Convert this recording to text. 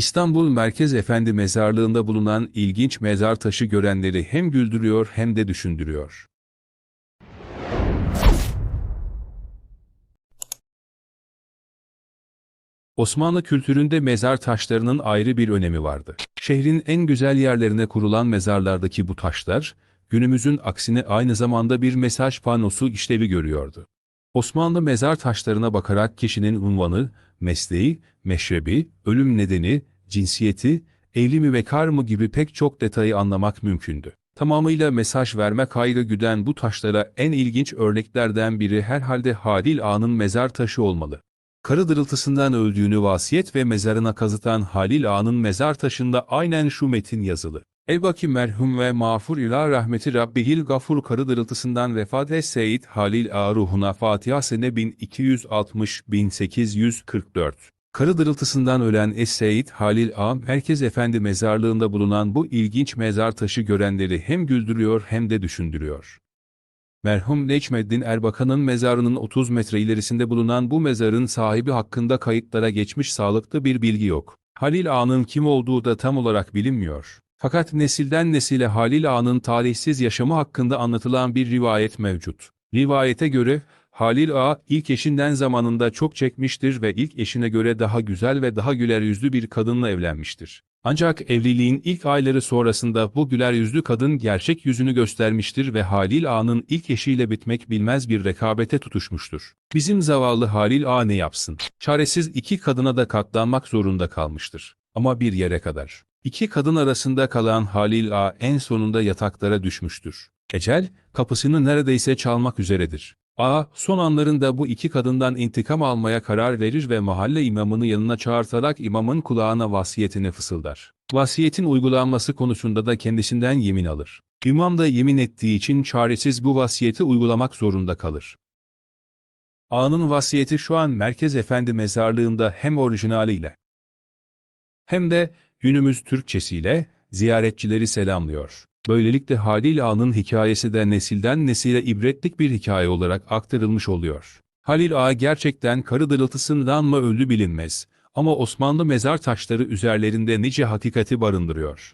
İstanbul Merkez Efendi Mezarlığı'nda bulunan ilginç mezar taşı görenleri hem güldürüyor hem de düşündürüyor. Osmanlı kültüründe mezar taşlarının ayrı bir önemi vardı. Şehrin en güzel yerlerine kurulan mezarlardaki bu taşlar, günümüzün aksine aynı zamanda bir mesaj panosu işlevi görüyordu. Osmanlı mezar taşlarına bakarak kişinin unvanı, mesleği, meşrebi, ölüm nedeni, cinsiyeti, evli mi bekar mı gibi pek çok detayı anlamak mümkündü. Tamamıyla mesaj verme kaygı güden bu taşlara en ilginç örneklerden biri herhalde Halil Ağa'nın mezar taşı olmalı. Karı dırıltısından öldüğünü vasiyet ve mezarına kazıtan Halil Ağa'nın mezar taşında aynen şu metin yazılı. Elbaki merhum ve mağfur ila rahmeti Rabbihil gafur karı dırıltısından vefat Seyit Halil Ağa ruhuna Fatiha sene 1260-1844. Karı dırıltısından ölen Es-Seyit Halil Ağa, Merkez Efendi mezarlığında bulunan bu ilginç mezar taşı görenleri hem güldürüyor hem de düşündürüyor. Merhum Necmeddin Erbakan'ın mezarının 30 metre ilerisinde bulunan bu mezarın sahibi hakkında kayıtlara geçmiş sağlıklı bir bilgi yok. Halil Ağa'nın kim olduğu da tam olarak bilinmiyor. Fakat nesilden nesile Halil Ağa'nın talihsiz yaşamı hakkında anlatılan bir rivayet mevcut. Rivayete göre, Halil Ağa ilk eşinden zamanında çok çekmiştir ve ilk eşine göre daha güzel ve daha güler yüzlü bir kadınla evlenmiştir. Ancak evliliğin ilk ayları sonrasında bu güler yüzlü kadın gerçek yüzünü göstermiştir ve Halil Ağa'nın ilk eşiyle bitmek bilmez bir rekabete tutuşmuştur. Bizim zavallı Halil Ağa ne yapsın? Çaresiz iki kadına da katlanmak zorunda kalmıştır. Ama bir yere kadar. İki kadın arasında kalan Halil Ağa en sonunda yataklara düşmüştür. Ecel, kapısını neredeyse çalmak üzeredir. Ağa, son anlarında bu iki kadından intikam almaya karar verir ve mahalle imamını yanına çağırtarak imamın kulağına vasiyetini fısıldar. Vasiyetin uygulanması konusunda da kendisinden yemin alır. İmam da yemin ettiği için çaresiz bu vasiyeti uygulamak zorunda kalır. Ağanın vasiyeti şu an Merkez Efendi mezarlığında hem orijinaliyle hem de günümüz Türkçesiyle ziyaretçileri selamlıyor. Böylelikle Halil Ağa'nın hikayesi de nesilden nesile ibretlik bir hikaye olarak aktarılmış oluyor. Halil Ağa gerçekten karı dırıltısından mı öldü bilinmez ama Osmanlı mezar taşları üzerlerinde nice hakikati barındırıyor.